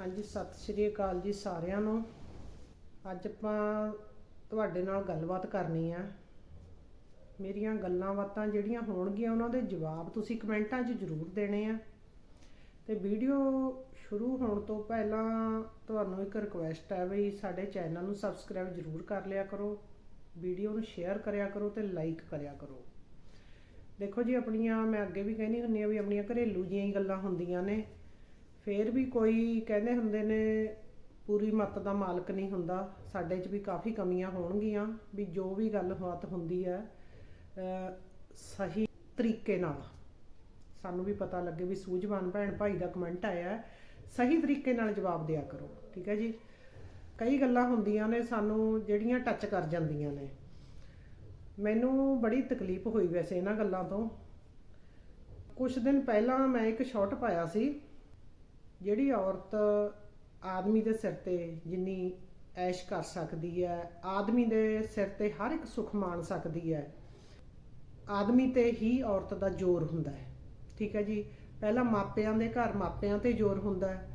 ਹਾਂਜੀ, ਸਤਿ ਸ਼੍ਰੀ ਅਕਾਲ ਜੀ ਸਾਰਿਆਂ ਨੂੰ। ਅੱਜ ਆਪਾਂ ਤੁਹਾਡੇ ਨਾਲ ਗੱਲਬਾਤ ਕਰਨੀ ਆ। ਮੇਰੀਆਂ ਗੱਲਾਂ ਬਾਤਾਂ ਜਿਹੜੀਆਂ ਹੋਣਗੀਆਂ, ਉਹਨਾਂ ਦੇ ਜਵਾਬ ਤੁਸੀਂ ਕਮੈਂਟਾਂ 'ਚ ਜ਼ਰੂਰ ਦੇਣੇ ਆ। ਤੇ ਵੀਡੀਓ ਸ਼ੁਰੂ ਹੋਣ ਤੋਂ ਪਹਿਲਾਂ ਤੁਹਾਨੂੰ ਇੱਕ ਰਿਕੁਐਸਟ ਹੈ ਵੀ ਸਾਡੇ ਚੈਨਲ ਨੂੰ ਸਬਸਕ੍ਰਾਈਬ ਜ਼ਰੂਰ ਕਰ ਲਿਆ ਕਰੋ। ਵੀਡੀਓ ਨੂੰ ਸ਼ੇਅਰ ਕਰਿਆ ਕਰੋ ਤੇ ਲਾਈਕ ਕਰਿਆ ਕਰੋ। ਦੇਖੋ ਜੀ, ਆਪਣੀਆਂ, ਮੈਂ ਅੱਗੇ ਵੀ ਕਹਿੰਦੀ ਹੁੰਦੀ ਆ ਵੀ ਆਪਣੀਆਂ ਘਰੇਲੂ ਜੀਆਂ ਹੀ ਗੱਲਾਂ ਹੁੰਦੀਆਂ ਨੇ। ਫੇਰ ਵੀ ਕੋਈ ਕਹਿੰਦੇ ਹੁੰਦੇ ਨੇ, ਪੂਰੀ ਮੱਤ ਦਾ ਮਾਲਕ ਨਹੀਂ ਹੁੰਦਾ। ਸਾਡੇ 'ਚ ਵੀ ਕਾਫੀ ਕਮੀਆਂ ਹੋਣਗੀਆਂ ਵੀ ਜੋ ਵੀ ਗੱਲਬਾਤ ਹੁੰਦੀ ਹੈ ਸਹੀ ਤਰੀਕੇ ਨਾਲ। ਸਾਨੂੰ ਵੀ ਪਤਾ ਲੱਗੇ ਵੀ ਸੂਝਵਾਨ ਭੈਣ ਭਾਈ ਦਾ ਕਮੈਂਟ ਆਇਆ ਸਹੀ ਤਰੀਕੇ ਨਾਲ ਜਵਾਬ ਦਿਆ ਕਰੋ, ਠੀਕ ਹੈ ਜੀ? ਕਈ ਗੱਲਾਂ ਹੁੰਦੀਆਂ ਨੇ, ਸਾਨੂੰ ਜਿਹੜੀਆਂ ਟੱਚ ਕਰ ਜਾਂਦੀਆਂ ਨੇ। ਮੈਨੂੰ ਬੜੀ ਤਕਲੀਫ ਹੋਈ ਵੈਸੇ ਇਹਨਾਂ ਗੱਲਾਂ ਤੋਂ। ਕੁਝ ਦਿਨ ਪਹਿਲਾਂ ਮੈਂ ਇੱਕ ਸ਼ਾਰਟ ਪਾਇਆ ਸੀ। ਜਿਹੜੀ ਔਰਤ ਆਦਮੀ ਦੇ ਸਿਰ ਤੇ ਜਿੰਨੀ ਐਸ਼ ਕਰ ਸਕਦੀ ਹੈ, ਆਦਮੀ ਦੇ ਸਿਰ ਤੇ ਹਰ ਇੱਕ ਸੁੱਖ ਮਾਣ ਸਕਦੀ ਹੈ, ਆਦਮੀ ਤੇ ਹੀ ਔਰਤ ਦਾ ਜ਼ੋਰ ਹੁੰਦਾ ਹੈ। ਠੀਕ ਹੈ ਜੀ? ਪਹਿਲਾ ਮਾਪਿਆਂ ਦੇ ਘਰ ਮਾਪਿਆਂ ਤੇ ਜ਼ੋਰ ਹੁੰਦਾ ਹੈ,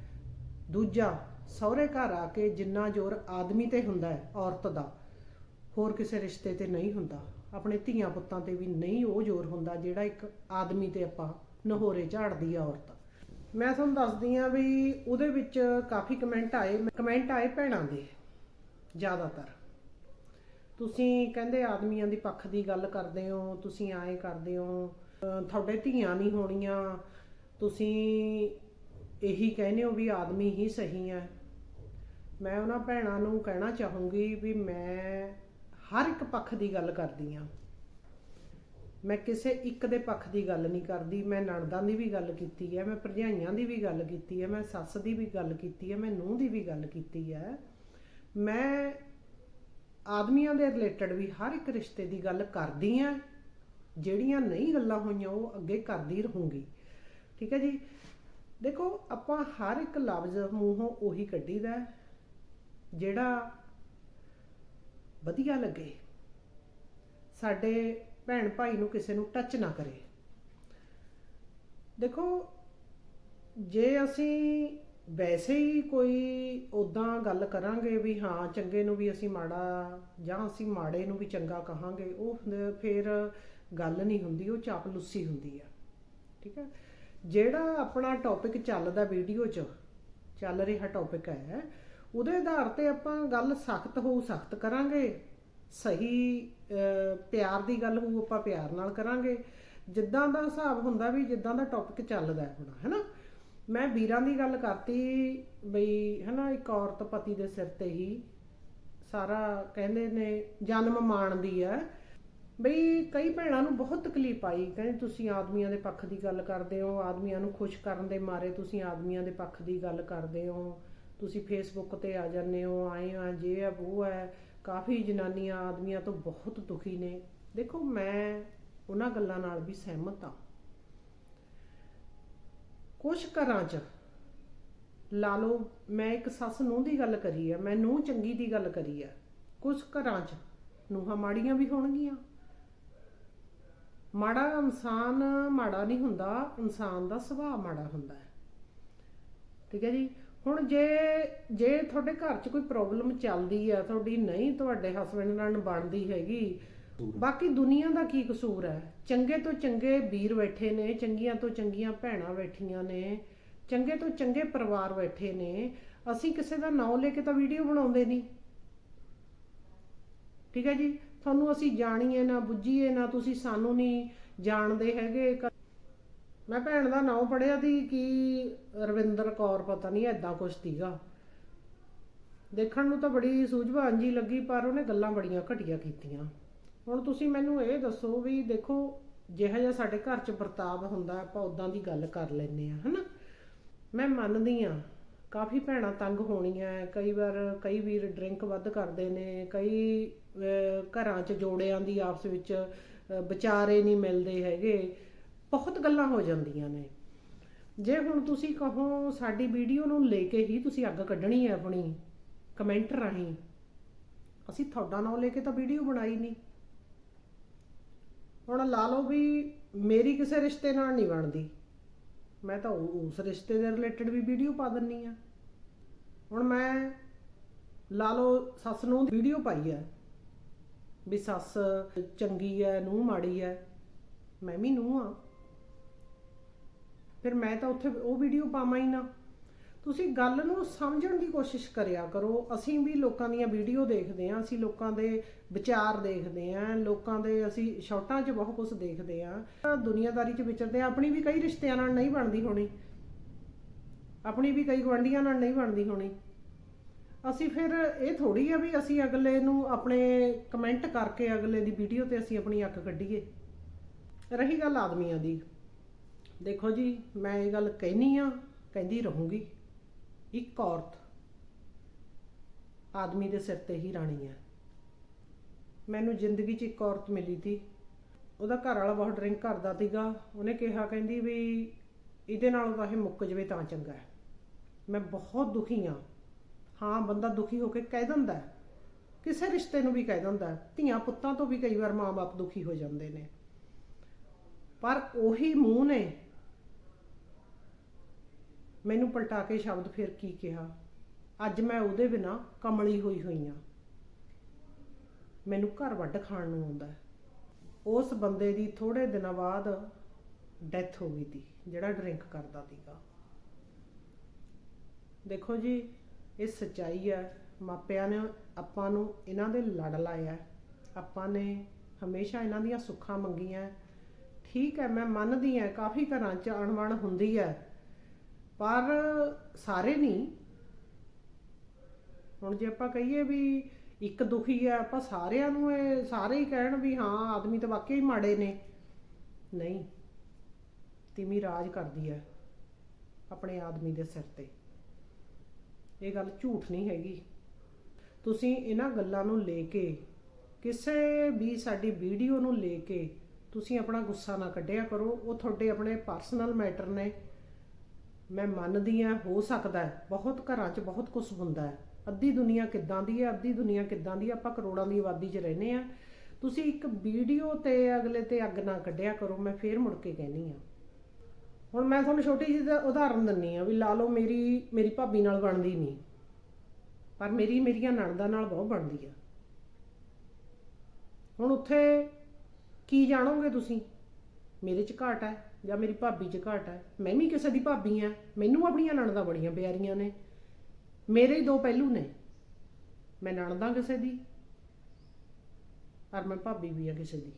ਦੂਜਾ ਸਹੁਰੇ ਘਰ ਆ ਕੇ ਜਿੰਨਾ ਜ਼ੋਰ ਆਦਮੀ ਤੇ ਹੁੰਦਾ ਹੈ, ਔਰਤ ਦਾ, ਹੋਰ ਕਿਸੇ ਰਿਸ਼ਤੇ ਤੇ ਨਹੀਂ ਹੁੰਦਾ। ਆਪਣੇ ਧੀਆਂ ਪੁੱਤਾਂ ਤੇ ਵੀ ਨਹੀਂ ਉਹ ਜ਼ੋਰ ਹੁੰਦਾ ਜਿਹੜਾ ਇੱਕ ਆਦਮੀ ਤੇ ਆਪਾਂ ਨਹੋਰੇ ਝਾੜਦੀ ਆ ਔਰਤ। ਮੈਂ ਤੁਹਾਨੂੰ ਦੱਸਦੀ ਆ ਵੀ ਉਹਦੇ ਵਿੱਚ ਕਾਫੀ ਕਮੈਂਟ ਆਏ ਕਮੈਂਟ ਆਏ ਭੈਣਾਂ ਦੇ, ਜ਼ਿਆਦਾਤਰ। ਤੁਸੀਂ ਕਹਿੰਦੇ ਆਦਮੀਆਂ ਦੀ ਪੱਖ ਦੀ ਗੱਲ ਕਰਦੇ ਹੋ, ਤੁਸੀਂ ਆਏ ਕਰਦੇ ਹੋ ਤੁਹਾਡੇ ਧੀਆਂ ਨਹੀਂ ਹੋਣੀਆਂ, ਤੁਸੀਂ ਇਹੀ ਕਹਿੰਦੇ ਹੋ ਵੀ ਆਦਮੀ ਹੀ ਸਹੀ ਹੈ। ਮੈਂ ਉਹਨਾਂ ਭੈਣਾਂ ਨੂੰ ਕਹਿਣਾ ਚਾਹੂੰਗੀ ਵੀ ਮੈਂ ਹਰ ਇੱਕ ਪੱਖ ਦੀ ਗੱਲ ਕਰਦੀ ਆ ਮੈਂ ਕਿਸੇ ਇੱਕ ਦੇ ਪੱਖ ਦੀ ਗੱਲ ਨਹੀਂ ਕਰਦੀ ਮੈਂ ਨਣਦਾਂ ਦੀ ਵੀ ਗੱਲ ਕੀਤੀ ਹੈ ਮੈਂ ਭਰਜਾਈਆਂ ਦੀ ਵੀ ਗੱਲ ਕੀਤੀ ਹੈ ਮੈਂ ਸੱਸ ਦੀ ਵੀ ਗੱਲ ਕੀਤੀ ਹੈ ਮੈਂ ਨੂੰਹ ਦੀ ਵੀ ਗੱਲ ਕੀਤੀ ਹੈ। ਮੈਂ ਆਦਮੀਆਂ ਦੇ ਰਿਲੇਟਡ ਵੀ ਹਰ ਇੱਕ ਰਿਸ਼ਤੇ ਦੀ ਗੱਲ ਕਰਦੀ ਆ ਜਿਹੜੀਆਂ ਨਹੀਂ ਗੱਲਾਂ ਹੋਈਆਂ ਉਹ ਅੱਗੇ ਕਰਦੀ ਰਹੂੰਗੀ। ਠੀਕ ਹੈ ਜੀ? ਦੇਖੋ ਆਪਾਂ ਹਰ ਇੱਕ ਲਫ਼ਜ਼ ਮੂੰਹੋਂ ਉਹੀ ਕੱਢੀਦਾ ਹੈ, ਜਿਹੜਾ ਵਧੀਆ ਲੱਗੇ। ਸਾਡੇ ਭੈਣ ਭਾਈ ਨੂੰ ਕਿਸੇ ਨੂੰ ਟੱਚ ਨਾ ਕਰੇ। ਦੇਖੋ, ਜੇ ਅਸੀਂ ਵੈਸੇ ਹੀ ਕੋਈ ਉਦਾਂ ਗੱਲ ਕਰਾਂਗੇ ਵੀ ਹਾਂ, ਚੰਗੇ ਨੂੰ ਵੀ ਅਸੀਂ ਮਾੜਾ ਜਾਂ ਅਸੀਂ ਮਾੜੇ ਨੂੰ ਵੀ ਚੰਗਾ ਕਹਾਂਗੇ, ਉਹ ਫਿਰ- ਗੱਲ ਨਹੀਂ ਹੁੰਦੀ, ਉਹ ਚਾਪ ਲੁੱਸੀ ਹੁੰਦੀ ਆ। ਠੀਕ ਹੈ ਜਿਹੜਾ ਆਪਣਾ ਟੌਪਿਕ ਚੱਲਦਾ ਵੀਡੀਓ 'ਚ, ਚੱਲ ਰਿਹਾ ਟੌਪਿਕ ਹੈ, ਉਹਦੇ ਆਧਾਰ ਤੇ ਆਪਾਂ ਗੱਲ ਸਖਤ ਹੋਊ ਸਖਤ ਕਰਾਂਗੇ, ਸਹੀ ਪਿਆਰ ਦੀ ਗੱਲ ਹੋਊ, ਆਪਾਂ ਪਿਆਰ ਨਾਲ ਕਰਾਂਗੇ। ਜਿੱਦਾਂ ਦਾ ਹਿਸਾਬ ਹੁੰਦਾ ਵੀ ਜਿੱਦਾਂ ਦਾ ਟੌਪਿਕ ਚੱਲਦਾ ਹੈ ਹੁਣ ਹੈਨਾ? ਮੈਂ ਵੀਰਾਂ ਦੀ ਗੱਲ ਕਰਤੀ ਬਈ, ਹੈਨਾ, ਇੱਕ ਔਰਤ ਪਤੀ ਦੇ ਸਿਰ ਤੇ ਹੀ ਸਾਰਾ ਕਹਿੰਦੇ ਨੇ ਜਨਮ ਮਾਣਦੀ ਹੈ। ਬਈ, ਕਈ ਭੈਣਾਂ ਨੂੰ ਬਹੁਤ ਤਕਲੀਫ ਆਈ, ਕਹਿੰਦੇ ਤੁਸੀਂ ਆਦਮੀਆਂ ਦੇ ਪੱਖ ਦੀ ਗੱਲ ਕਰਦੇ ਹੋ, ਆਦਮੀਆਂ ਨੂੰ ਖੁਸ਼ ਕਰਨ ਦੇ ਮਾਰੇ ਤੁਸੀਂ ਆਦਮੀਆਂ ਦੇ ਪੱਖ ਦੀ ਗੱਲ ਕਰਦੇ ਹੋ। ਤੁਸੀਂ ਫੇਸਬੁੱਕ ਤੇ ਆ ਜਾਂਦੇ ਹੋ, ਆਏ ਆ, ਜੇ ਆ ਉਹ ਹੈ ਕਾਫੀ ਜਨਾਨੀਆਂ ਆਦਮੀਆਂ ਤੋਂ ਬਹੁਤ ਦੁਖੀ ਨੇ। ਦੇਖੋ, ਮੈਂ ਉਹਨਾਂ ਗੱਲਾਂ ਨਾਲ ਵੀ ਸਹਿਮਤ ਹਾਂ। ਕੁਝ ਘਰਾਂ 'ਚ, ਲਾ ਲਓ, ਮੈਂ ਇੱਕ ਸੱਸ ਨੂੰ ਦੀ ਗੱਲ ਕਰੀ ਆ, ਮੈਂ ਨੂੰਹ ਚੰਗੀ ਦੀ ਗੱਲ ਕਰੀ ਆ। ਕੁਝ ਘਰਾਂ 'ਚ ਨੂੰਹਾਂ ਮਾੜੀਆਂ ਵੀ ਹੋਣਗੀਆਂ। ਮਾੜਾ ਇਨਸਾਨ ਮਾੜਾ ਨਹੀਂ ਹੁੰਦਾ, ਇਨਸਾਨ ਦਾ ਸੁਭਾਅ ਮਾੜਾ ਹੁੰਦਾ ਹੈ। ਠੀਕ ਹੈ ਜੀ? ਹੁਣ ਜੇ ਜੇ ਤੁਹਾਡੇ ਘਰ 'ਚ ਕੋਈ ਪ੍ਰੋਬਲਮ ਚੱਲਦੀ ਆ ਤੁਹਾਡੀ ਨਹੀਂ ਤੁਹਾਡੇ ਹਸਬੰਡ ਨਾਲ ਬਣਦੀ ਹੈਗੀ ਬਾਕੀ ਦੁਨੀਆ ਦਾ ਕੀ ਕਸੂਰ ਹੈ? ਚੰਗੇ ਤੋਂ ਚੰਗੇ ਵੀਰ ਬੈਠੇ ਨੇ ਚੰਗੀਆਂ ਤੋਂ ਚੰਗੀਆਂ ਭੈਣਾਂ ਬੈਠੀਆਂ ਨੇ ਚੰਗੇ ਤੋਂ ਚੰਗੇ ਪਰਿਵਾਰ ਬੈਠੇ ਨੇ ਅਸੀਂ ਕਿਸੇ ਦਾ ਨਾਂ ਲੈ ਕੇ ਤਾਂ ਵੀਡੀਓ ਬਣਾਉਂਦੇ ਨਹੀਂ। ਠੀਕ ਹੈ ਜੀ? ਤੁਹਾਨੂੰ ਅਸੀਂ ਜਾਣੀਏ ਨਾ ਬੁੱਝੀਏ ਨਾ ਤੁਸੀਂ ਸਾਨੂੰ ਨਹੀਂ ਜਾਣਦੇ ਹੈਗੇ ਮੈਂ ਭੈਣ ਦਾ ਨਾਮ ਪੜਿਆ ਦੀ ਕਿ ਰਵਿੰਦਰ ਕੌਰ, ਪਤਾ ਨਹੀਂ ਐਦਾਂ ਕੁਛ ਸੀਗਾ। ਦੇਖਣ ਨੂੰ ਤਾਂ ਬੜੀ ਸੂਝਵਾਨ ਜੀ ਲੱਗੀ, ਪਰ ਉਹਨੇ ਗੱਲਾਂ ਬੜੀਆਂ ਘਟੀਆਂ ਕੀਤੀਆਂ। ਹੁਣ ਤੁਸੀਂ ਮੈਨੂੰ ਇਹ ਦੱਸੋ ਵੀ ਦੇਖੋ, ਜਿਹਾ ਜਿਹਾ ਸਾਡੇ ਘਰ 'ਚ ਵਰਤਾਵ ਹੁੰਦਾ, ਆਪਾਂ ਉਦਾਂ ਦੀ ਗੱਲ ਕਰ ਲੈਨੇ ਆ ਹਨਾ? ਮੈਂ ਮੰਨਦੀ ਆ ਕਾਫੀ ਭੈਣਾਂ ਤੰਗ ਹੋਣੀਆਂ ਕਈ ਵਾਰ ਕਈ ਵੀਰ ਡਰਿੰਕ ਵੱਧ ਕਰਦੇ ਨੇ, ਕਈ ਘਰਾਂ 'ਚ ਜੋੜਿਆਂ ਦੀ ਆਪਸ ਵਿੱਚ ਵਿਚਾਰੇ ਨਹੀਂ ਮਿਲਦੇ ਹੈਗੇ। ਬਹੁਤ ਗੱਲਾਂ ਹੋ ਜਾਂਦੀਆਂ ਨੇ। ਜੇ ਹੁਣ ਤੁਸੀਂ ਕਹੋ ਸਾਡੀ ਵੀਡੀਓ ਨੂੰ ਲੈ ਕੇ ਹੀ ਤੁਸੀਂ ਅੱਗ ਕੱਢਣੀ ਹੈ ਆਪਣੀ, ਕਮੈਂਟ ਰਾਹੀਂ, ਅਸੀਂ ਤੁਹਾਡਾ ਨਾਮ ਲੈ ਕੇ ਤਾਂ ਵੀਡੀਓ ਬਣਾਈ ਨਹੀਂ। ਹੁਣ ਲਾ ਲਓ ਵੀ ਮੇਰੀ ਕਿਸੇ ਰਿਸ਼ਤੇ ਨਾਲ ਨਹੀਂ ਬਣਦੀ। ਮੈਂ ਤਾਂ ਉਸ ਰਿਸ਼ਤੇ ਦੇ ਰਿਲੇਟਡ ਵੀ ਵੀਡੀਓ ਪਾ ਦਿੰਨੀ ਆ। ਹੁਣ ਮੈਂ ਲਾ ਲਓ ਸੱਸ ਨੂੰ ਵੀਡੀਓ ਪਾਈ ਹੈ, ਵੀ ਸੱਸ ਚੰਗੀ ਹੈ ਨੂੰ ਮਾੜੀ ਹੈ, ਮੈਂ ਵੀ ਨੂੰ ਆ ਫਿਰ ਮੈਂ ਤਾਂ ਉੱਥੇ ਉਹ ਵੀਡੀਓ ਪਾਵਾਂ ਹੀ ਨਾ। ਤੁਸੀਂ ਗੱਲ ਨੂੰ ਸਮਝਣ ਦੀ ਕੋਸ਼ਿਸ਼ ਕਰਿਆ ਕਰੋ। ਅਸੀਂ ਵੀ ਲੋਕਾਂ ਦੀਆਂ ਵੀਡੀਓ ਦੇਖਦੇ ਆਂ ਅਸੀਂ ਲੋਕਾਂ ਦੇ ਵਿਚਾਰ ਦੇਖਦੇ ਆਂ ਲੋਕਾਂ ਦੇ ਅਸੀਂ ਸ਼ਾਰਟਾਂ 'ਚ ਬਹੁਤ ਕੁਝ ਦੇਖਦੇ ਆਂ ਦੁਨੀਆਦਾਰੀ 'ਚ ਵਿਚਰਦੇ ਆਂ ਆਪਣੀ ਵੀ ਕਈ ਰਿਸ਼ਤਿਆਂ ਨਾਲ ਨਹੀਂ ਬਣਦੀ ਹੋਣੀ। ਆਪਣੀ ਵੀ ਕਈ ਗੁਆਂਢੀਆਂ ਨਾਲ ਨਹੀਂ ਬਣਦੀ ਹੋਣੀ। ਅਸੀਂ ਫਿਰ ਇਹ ਥੋੜੀ ਆ ਵੀ ਅਸੀਂ ਅਗਲੇ ਨੂੰ ਆਪਣੇ ਕਮੈਂਟ ਕਰਕੇ ਅਗਲੇ ਦੀ ਵੀਡੀਓ ਤੇ ਅਸੀਂ ਆਪਣੀ ਅੱਖ ਕੱਢੀਏ। ਰਹੀ ਗੱਲ ਆਦਮੀਆਂ ਦੀ। ਦੇਖੋ ਜੀ, ਮੈਂ ਇਹ ਗੱਲ ਕਹਿਨੀ ਆ, ਕਹਿੰਦੀ ਰਹੂੰਗੀ। ਇੱਕ ਔਰਤ ਆਦਮੀ ਦੇ ਸਿਰ ਤੇ ਹੀ ਰਾਣੀ ਹੈ। ਮੈਨੂੰ ਜ਼ਿੰਦਗੀ 'ਚ ਇੱਕ ਔਰਤ ਮਿਲੀ ਤੀ ਉਹਦਾ ਘਰ ਵਾਲਾ ਬਹੁਤ ਡਰਿੰਕ ਕਰਦਾ ਸੀਗਾ। ਉਹਨੇ ਕਿਹਾ, ਕਹਿੰਦੀ ਵੀ ਇਹਦੇ ਨਾਲੋਂ ਤਾਂ ਇਹ ਮੁੱਕ ਜਵੇ ਤਾਂ ਚੰਗਾ ਹੈ। ਮੈਂ ਬਹੁਤ ਦੁਖੀ ਆ ਹਾਂ, ਬੰਦਾ ਦੁਖੀ ਹੋ ਕੇ ਕਹਿ ਦਿੰਦਾ ਕਿਸੇ ਰਿਸ਼ਤੇ ਨੂੰ ਵੀ ਕਹਿ ਦਿੰਦਾ ਧੀਆਂ ਪੁੱਤਾਂ ਤੋਂ ਵੀ ਕਈ ਵਾਰ ਮਾਂ-ਬਾਪ ਦੁਖੀ ਹੋ ਜਾਂਦੇ ਨੇ। ਪਰ ਉਹੀ ਮੂੰਹ ਨੇ ਮੈਨੂੰ ਪਲਟਾ ਕੇ ਸ਼ਬਦ ਫਿਰ ਕੀ ਕਿਹਾ? ਅੱਜ ਮੈਂ ਉਹਦੇ ਬਿਨਾ ਕਮਲੀ ਹੋਈ ਹੋਈ ਆ। ਮੈਨੂੰ ਘਰ ਵੱਢ ਖਾਣ ਨੂੰ ਆਉਂਦਾ ਉਸ ਬੰਦੇ ਦੀ ਥੋੜੇ ਦਿਨਾਂ ਬਾਅਦ ਡੈਥ ਹੋ ਗਈ ਤੀ ਜਿਹੜਾ ਡਰਿੰਕ ਕਰਦਾ ਸੀਗਾ। ਦੇਖੋ ਜੀ, ਇਹ ਸਚਾਈ ਹੈ। ਮਾਪਿਆਂ ਨੇ ਆਪਾਂ ਨੂੰ ਇਹਨਾਂ ਦੇ ਲੜ ਲਾਇਆ ਆਪਾਂ ਨੇ ਹਮੇਸ਼ਾ ਇਹਨਾਂ ਦੀਆਂ ਸੁੱਖਾਂ ਮੰਗੀਆਂ ਠੀਕ ਹੈ, ਮੈਂ ਮੰਨਦੀ ਹਾਂ, ਕਾਫੀ ਘਰਾਂ 'ਚ ਅਣਵਣ ਹੁੰਦੀ ਹੈ। ਪਰ ਸਾਰੇ ਨਹੀਂ। ਹੁਣ ਜੇ ਆਪਾਂ ਕਹੀਏ ਵੀ ਇੱਕ ਦੁਖੀ ਹੈ ਆਪਾਂ ਸਾਰਿਆਂ ਨੂੰ ਇਹ ਸਾਰੇ ਹੀ ਕਹਿਣ ਵੀ ਹਾਂ, ਆਦਮੀ ਤਾਂ ਵਾਕਈ ਹੀ ਮਾੜੇ ਨੇ। ਨਹੀਂ ਤਿਮੀ ਰਾਜ ਕਰਦੀ ਹੈ ਆਪਣੇ ਆਦਮੀ ਦੇ ਸਿਰ ਤੇ। ਇਹ ਗੱਲ ਝੂਠ ਨਹੀਂ ਹੈਗੀ। ਤੁਸੀਂ ਇਹਨਾਂ ਗੱਲਾਂ ਨੂੰ ਲੈ ਕੇ, ਕਿਸੇ ਵੀ ਸਾਡੀ ਵੀਡੀਓ ਨੂੰ ਲੈ ਕੇ ਤੁਸੀਂ ਆਪਣਾ ਗੁੱਸਾ ਨਾ ਕੱਢਿਆ ਕਰੋ। ਉਹ ਤੁਹਾਡੇ ਆਪਣੇ ਪਰਸਨਲ ਮੈਟਰ ਨੇ। ਮੈਂ ਮੰਨਦੀ ਆ ਹੋ ਸਕਦਾ ਹੈ। ਬਹੁਤ ਘਰਾਂ 'ਚ ਬਹੁਤ ਕੁਝ ਹੁੰਦਾ ਹੈ। ਅੱਧੀ ਦੁਨੀਆ ਕਿੱਦਾਂ ਦੀ ਹੈ, ਅੱਧੀ ਦੁਨੀਆ ਕਿੱਦਾਂ ਦੀ ਹੈ, ਆਪਾਂ ਕਰੋੜਾਂ ਦੀ ਆਬਾਦੀ 'ਚ ਰਹਿੰਦੇ ਆ ਤੁਸੀਂ ਇੱਕ ਵੀਡੀਓ ਤੇ ਅਗਲੇ ਤੇ ਅੱਗ ਨਾ ਕੱਢਿਆ ਕਰੋ, ਮੈਂ ਫੇਰ ਮੁੜ ਕੇ ਕਹਿਨੀ ਆ ਹੁਣ ਮੈਂ ਤੁਹਾਨੂੰ ਛੋਟੀ ਜਿਹੀ ਦਾ ਉਦਾਹਰਨ ਦਿੰਨੀ ਆ ਵੀ ਲਾ ਲਓ ਮੇਰੀ ਮੇਰੀ ਭਾਬੀ ਨਾਲ ਬਣਦੀ ਨਹੀਂ। ਪਰ ਮੇਰੀ, ਮੇਰੀਆਂ ਨਣਦਾਂ ਨਾਲ ਬਹੁਤ ਬਣਦੀ ਆ। ਹੁਣ ਉੱਥੇ ਕੀ ਜਾਣੋਗੇ ਤੁਸੀਂ? ਮੇਰੇ 'ਚ ਘਾਟ ਹੈ। ਜਾਂ ਮੇਰੀ ਭਾਬੀ 'ਚ ਘਾਟ ਹੈ ਮੈਂ ਵੀ ਕਿਸੇ ਦੀ ਭਾਬੀ ਆ। ਮੈਨੂੰ ਆਪਣੀਆਂ ਨਣਦਾਂ ਬੜੀਆਂ ਪਿਆਰੀਆਂ ਨੇ। ਮੇਰੇ ਹੀ ਦੋ ਪਹਿਲੂ ਨੇ। ਮੈਂ ਨਣਦਾਂ ਕਿਸੇ ਦੀ, ਔਰ ਮੈਂ ਭਾਬੀ ਵੀ ਆ ਕਿਸੇ ਦੀ।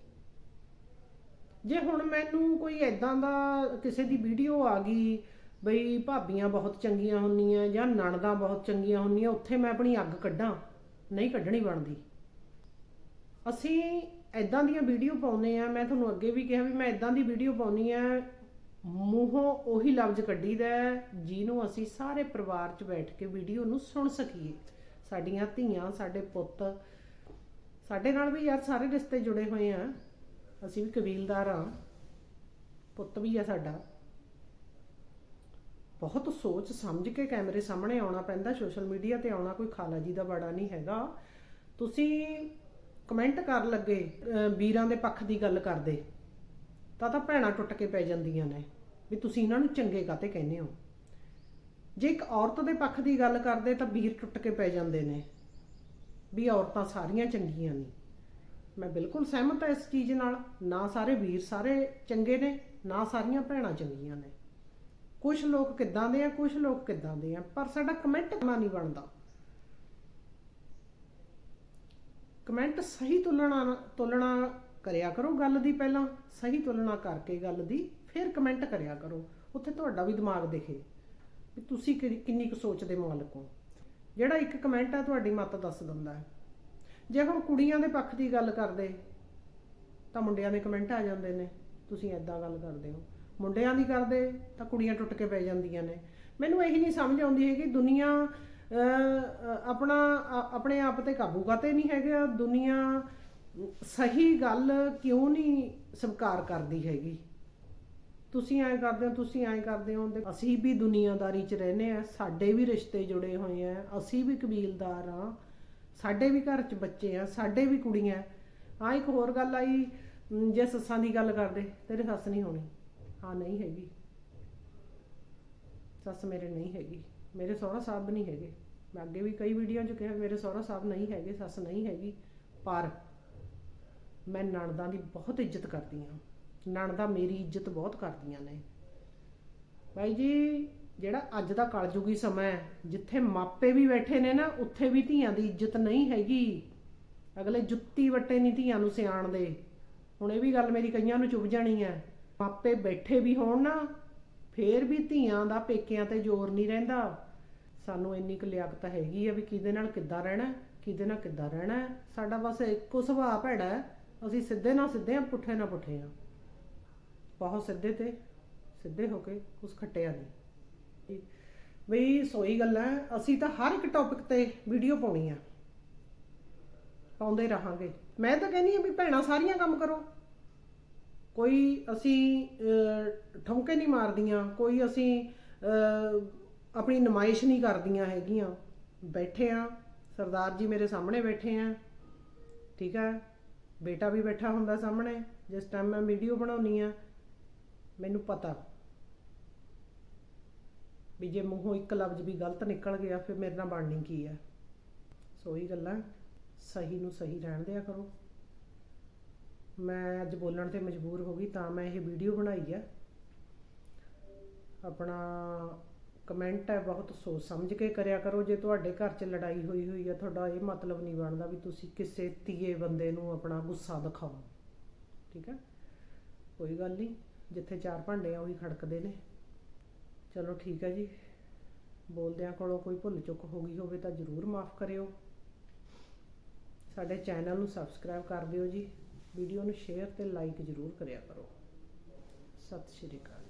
ਜੇ ਹੁਣ ਮੈਨੂੰ ਕੋਈ ਐਦਾਂ ਦਾ ਕਿਸੇ ਦੀ ਵੀਡੀਓ ਆ ਗਈ, ਬਈ ਭਾਬੀਆਂ ਬਹੁਤ ਚੰਗੀਆਂ ਹੁੰਦੀਆਂ ਜਾਂ ਨਣਦਾਂ ਬਹੁਤ ਚੰਗੀਆਂ ਹੁੰਦੀਆਂ, ਉੱਥੇ ਮੈਂ ਆਪਣੀ ਅੱਗ ਕੱਢਾਂ। ਨਹੀਂ ਕੱਢਣੀ ਬਣਦੀ। ਅਸੀਂ ਐਦਾਂ ਦੀਆਂ ਵੀਡੀਓ ਪਾਉਨੇ ਆ ਮੈਂ ਤੁਹਾਨੂੰ ਅੱਗੇ ਵੀ ਕਿਹਾ ਵੀ ਮੈਂ ਐਦਾਂ ਦੀ ਵੀਡੀਓ ਪਾਉਨੀ ਆ ਮੂੰਹੋਂ ਉਹੀ ਲਫ਼ਜ਼ ਕੱਢੀਦਾ ਹੈ, ਜਿਹਨੂੰ ਅਸੀਂ ਸਾਰੇ ਪਰਿਵਾਰ 'ਚ ਬੈਠ ਕੇ ਵੀਡੀਓ ਨੂੰ ਸੁਣ ਸਕੀਏ। ਸਾਡੀਆਂ ਧੀਆਂ ਸਾਡੇ ਪੁੱਤ ਸਾਡੇ ਨਾਲ ਵੀ ਯਾਰ ਸਾਰੇ ਰਿਸ਼ਤੇ ਜੁੜੇ ਹੋਏ ਆ। ਅਸੀਂ ਵੀ ਕਬੀਲਦਾਰ ਆ ਪੁੱਤ ਵੀ ਆ ਸਾਡਾ। ਬਹੁਤ ਸੋਚ ਸਮਝ ਕੇ ਕੈਮਰੇ ਸਾਹਮਣੇ ਆਉਣਾ ਪੈਂਦਾ ਸੋਸ਼ਲ ਮੀਡੀਆ ਤੇ ਆਉਣਾ ਕੋਈ ਖਾਲਾ ਜੀ ਦਾ ਬੜਾ ਨਹੀਂ ਹੈਗਾ। ਤੁਸੀਂ ਕਮੈਂਟ ਕਰਨ ਲੱਗੇ ਵੀਰਾਂ ਦੇ ਪੱਖ ਦੀ ਗੱਲ ਕਰਦੇ। ਤਾਂ ਤਾਂ ਭੈਣਾਂ ਟੁੱਟ ਕੇ ਪੈ ਜਾਂਦੀਆਂ ਨੇ, ਵੀ ਤੁਸੀਂ ਇਹਨਾਂ ਨੂੰ ਚੰਗੇ ਕਾਤੇ ਕਹਿੰਦੇ ਹੋ? ਜੇ ਇੱਕ ਔਰਤ ਦੇ ਪੱਖ ਦੀ ਗੱਲ ਕਰਦੇ ਤਾਂ ਵੀਰ ਟੁੱਟ ਕੇ ਪੈ ਜਾਂਦੇ ਨੇ, ਵੀ ਔਰਤਾਂ ਸਾਰੀਆਂ ਚੰਗੀਆਂ ਨਹੀਂ ਮੈਂ ਬਿਲਕੁਲ ਸਹਿਮਤ ਹਾਂ ਇਸ ਚੀਜ਼ ਨਾਲ, ਨਾ ਸਾਰੇ ਵੀਰ ਸਾਰੇ ਚੰਗੇ ਨੇ, ਨਾ ਸਾਰੀਆਂ ਭੈਣਾਂ ਚੰਗੀਆਂ ਨੇ। ਕੁਝ ਲੋਕ ਕਿੱਦਾਂ ਦੇ ਆ ਕੁਝ ਲੋਕ ਕਿੱਦਾਂ ਦੇ ਆ, ਪਰ ਸਾਡਾ ਕਮੈਂਟ ਕਰਨਾ ਨਹੀਂ ਬਣਦਾ। ਕਮੈਂਟ ਸਹੀ ਤੁਲਨਾ ਤੁਲਨਾ ਕਰਿਆ ਕਰੋ ਗੱਲ ਦੀ ਪਹਿਲਾਂ, ਸਹੀ ਤੁਲਨਾ ਕਰਕੇ ਗੱਲ ਦੀ, ਫਿਰ ਕਮੈਂਟ ਕਰਿਆ ਕਰੋ। ਉੱਥੇ ਤੁਹਾਡਾ ਵੀ ਦਿਮਾਗ ਦਿਖੇ ਵੀ ਤੁਸੀਂ ਕਿੰਨੀ ਕੁ ਸੋਚ ਦੇ ਮਾਲਕ ਹੋ। ਜਿਹੜਾ ਇੱਕ ਕਮੈਂਟ ਆ, ਤੁਹਾਡੀ ਮੱਤ ਦੱਸ ਦਿੰਦਾ ਹੈ। ਜੇ ਹੁਣ ਕੁੜੀਆਂ ਦੇ ਪੱਖ ਦੀ ਗੱਲ ਕਰਦੇ, ਤਾਂ ਮੁੰਡਿਆਂ ਦੇ ਕਮੈਂਟ ਆ ਜਾਂਦੇ ਨੇ। ਤੁਸੀਂ ਐਦਾਂ ਗੱਲ ਕਰਦੇ ਹੋ। ਮੁੰਡਿਆਂ ਦੀ ਕਰਦੇ, ਤਾਂ ਕੁੜੀਆਂ ਟੁੱਟ ਕੇ ਪੈ ਜਾਂਦੀਆਂ ਨੇ। ਮੈਨੂੰ ਇਹੀ ਨਹੀਂ ਸਮਝ ਆਉਂਦੀ ਹੈਗੀ, ਦੁਨੀਆ ਆਪਣਾ ਆਪਣੇ ਆਪ ਤੇ ਕਾਬੂ ਕਾਤੇ ਨਹੀਂ ਹੈਗਾ ਦੁਨੀਆ ਸਹੀ ਗੱਲ ਕਿਉਂ ਨਹੀਂ ਸਵੀਕਾਰ ਕਰਦੀ ਹੈਗੀ? ਤੁਸੀਂ ਐਂ ਕਰਦੇ ਹੋ, ਤੁਸੀਂ ਐਂ ਕਰਦੇ ਹੋ ਅਸੀਂ ਵੀ ਦੁਨੀਆਦਾਰੀ 'ਚ ਰਹਿੰਦੇ ਆ। ਸਾਡੇ ਵੀ ਰਿਸ਼ਤੇ ਜੁੜੇ ਹੋਏ ਆ। ਅਸੀਂ ਵੀ ਕਬੀਲਦਾਰ ਆ। ਸਾਡੇ ਵੀ ਘਰ 'ਚ ਬੱਚੇ ਆ। ਸਾਡੇ ਵੀ ਕੁੜੀਆਂ ਆ। ਇੱਕ ਹੋਰ ਗੱਲ ਆਈ। ਜੇ ਸੱਸਾਂ ਦੀ ਗੱਲ ਕਰਦੇ, ਤੇਰੇ ਸੱਸ ਨਹੀਂ ਹੋਣੀ। ਹਾਂ, ਨਹੀਂ ਹੈਗੀ। ਸੱਸ ਮੇਰੇ ਨਹੀਂ ਹੈਗੀ। ਮੇਰੇ ਸਹੁਰਾ ਸਾਹਿਬ ਨਹੀਂ ਹੈਗੇ। ਮੈਂ ਅੱਗੇ ਵੀ ਕਈ ਵੀਡੀਓ 'ਚ ਕਿਹਾ ਮੇਰੇ ਸਹੁਰਾ ਸਾਹਿਬ ਨਹੀਂ ਹੈਗੇ, ਸੱਸ ਨਹੀਂ ਹੈਗੀ, ਪਰ ਮੈਂ ਨਣਦਾਂ ਦੀ ਬਹੁਤ ਇੱਜ਼ਤ ਕਰਦੀ ਹਾਂ। ਨਣਦਾਂ ਮੇਰੀ ਇੱਜ਼ਤ ਬਹੁਤ ਕਰਦੀਆਂ ਨੇ। ਬਾਈ ਜੀ, ਜਿਹੜਾ ਅੱਜ ਦਾ ਕਲਯੁਗੀ ਸਮਾਂ ਹੈ, ਜਿੱਥੇ ਮਾਪੇ ਵੀ ਬੈਠੇ ਨੇ ਨਾ, ਉੱਥੇ ਵੀ ਧੀਆਂ ਦੀ ਇੱਜ਼ਤ ਨਹੀਂ ਹੈਗੀ। ਅਗਲੇ ਜੁੱਤੀ ਵੱਟੇ ਨਹੀਂ ਧੀਆਂ ਨੂੰ ਸਿਆਣ ਦੇ। ਹੁਣ ਇਹ ਵੀ ਗੱਲ ਮੇਰੀ ਕਈਆਂ ਨੂੰ ਚੁੱਭ ਜਾਣੀ ਹੈ। ਮਾਪੇ ਬੈਠੇ ਵੀ ਹੋਣ ਨਾ, ਫੇਰ ਵੀ ਧੀਆਂ ਦਾ ਪੇਕਿਆਂ ਤੇ ਜ਼ੋਰ ਨਹੀਂ ਰਹਿੰਦਾ। ਸਾਨੂੰ ਇੰਨੀ ਕੁ ਲਿਆਕਤ ਹੈਗੀ ਆ ਵੀ ਕਿਹਦੇ ਨਾਲ ਕਿੱਦਾਂ ਰਹਿਣਾ ਕਿਹਦੇ ਨਾਲ ਕਿੱਦਾਂ ਰਹਿਣਾ ਸਾਡਾ ਬਸ ਇੱਕੋ ਸੁਭਾਅ ਭੈੜਾ ਅਸੀਂ ਸਿੱਧੇ ਨਾਲ ਸਿੱਧੇ ਆ ਪੁੱਠੇ ਨਾ ਪੁੱਠੇ ਆ ਬਹੁਤ ਸਿੱਧੇ ਤੇ ਸਿੱਧੇ ਹੋ ਕੇ ਉਸ ਖੱਟਿਆ ਨਹੀਂ। ਬਈ ਸੋਈ ਗੱਲ ਹੈ ਅਸੀਂ ਤਾਂ ਹਰ ਇੱਕ ਟੌਪਿਕ ਤੇ ਵੀਡੀਓ ਪਾਉਣੀ ਆ। ਪਾਉਂਦੇ ਰਹਾਂਗੇ। ਮੈਂ ਤਾਂ ਕਹਿੰਦੀ ਆ ਵੀ ਭੈਣਾਂ ਸਾਰੀਆਂ ਕੰਮ ਕਰੋ। ਕੋਈ ਅਸੀਂ ਅਹ, ਠੁਮਕੇ ਨਹੀਂ ਮਾਰਦੀਆਂ ਕੋਈ ਅਸੀਂ ਅਹ, ਆਪਣੀ ਨਮਾਇਸ਼ ਨਹੀਂ ਕਰਦੀਆਂ ਹੈਗੀਆਂ। ਬੈਠੇ ਆ, ਸਰਦਾਰ ਜੀ ਮੇਰੇ ਸਾਹਮਣੇ ਬੈਠੇ ਆ, ਠੀਕ ਹੈ ਬੇਟਾ ਵੀ ਬੈਠਾ ਹੁੰਦਾ ਸਾਹਮਣੇ, ਜਿਸ ਟਾਈਮ ਮੈਂ ਵੀਡੀਓ ਬਣਾਉਣੀ ਆ, ਮੈਨੂੰ ਪਤਾ ਵੀ ਜੇ ਮੂੰਹੋਂ ਇੱਕ ਲਫ਼ਜ਼ ਵੀ ਗਲਤ ਨਿਕਲ ਗਿਆ, ਫਿਰ ਮੇਰੇ ਨਾਲ ਬਣਨੀ ਕੀ ਹੈ ਸੋ ਹੀ ਗੱਲਾਂ, ਸਹੀ ਨੂੰ ਸਹੀ ਰਹਿਣ ਦਿਆ ਕਰੋ। ਮੈਂ ਅੱਜ ਬੋਲਣ ਤੇ ਮਜਬੂਰ ਹੋ ਗਈ, ਤਾਂ ਮੈਂ ਇਹ ਵੀਡੀਓ ਬਣਾਈ ਹੈ ਆਪਣਾ ਕਮੈਂਟ ਹੈ, ਬਹੁਤ ਸੋਚ ਸਮਝ ਕੇ ਕਰਿਆ ਕਰੋ। ਜੇ ਤੁਹਾਡੇ ਘਰ 'ਚ ਲੜਾਈ ਹੋਈ ਹੋਈ ਹੈ, ਤੁਹਾਡਾ ਇਹ ਮਤਲਬ ਨਹੀਂ ਬਣਦਾ ਵੀ ਤੁਸੀਂ ਕਿਸੇ ਤੀਏ ਬੰਦੇ ਨੂੰ ਆਪਣਾ ਗੁੱਸਾ ਦਿਖਾਓ। ਠੀਕ ਹੈ? ਕੋਈ ਗੱਲ ਨਹੀਂ, ਜਿੱਥੇ ਚਾਰ ਭਾਂਡੇ ਆ, ਉਹੀ ਖੜਕਦੇ ਨੇ। ਚਲੋ ਠੀਕ ਹੈ ਜੀ। ਬੋਲਦਿਆਂ ਕੋਲੋਂ ਕੋਈ ਭੁੱਲ ਚੁੱਕ ਹੋ ਗਈ ਹੋਵੇ ਤਾਂ ਜ਼ਰੂਰ ਮਾਫ ਕਰਿਓ। ਸਾਡੇ ਚੈਨਲ ਨੂੰ ਸਬਸਕ੍ਰਾਈਬ ਕਰ ਦਿਓ ਜੀ। ਵੀਡੀਓ ਨੂੰ ਸ਼ੇਅਰ ਤੇ ਲਾਈਕ ਜ਼ਰੂਰ ਕਰਿਆ ਕਰੋ। ਸਤਿ ਸ਼੍ਰੀ ਅਕਾਲ।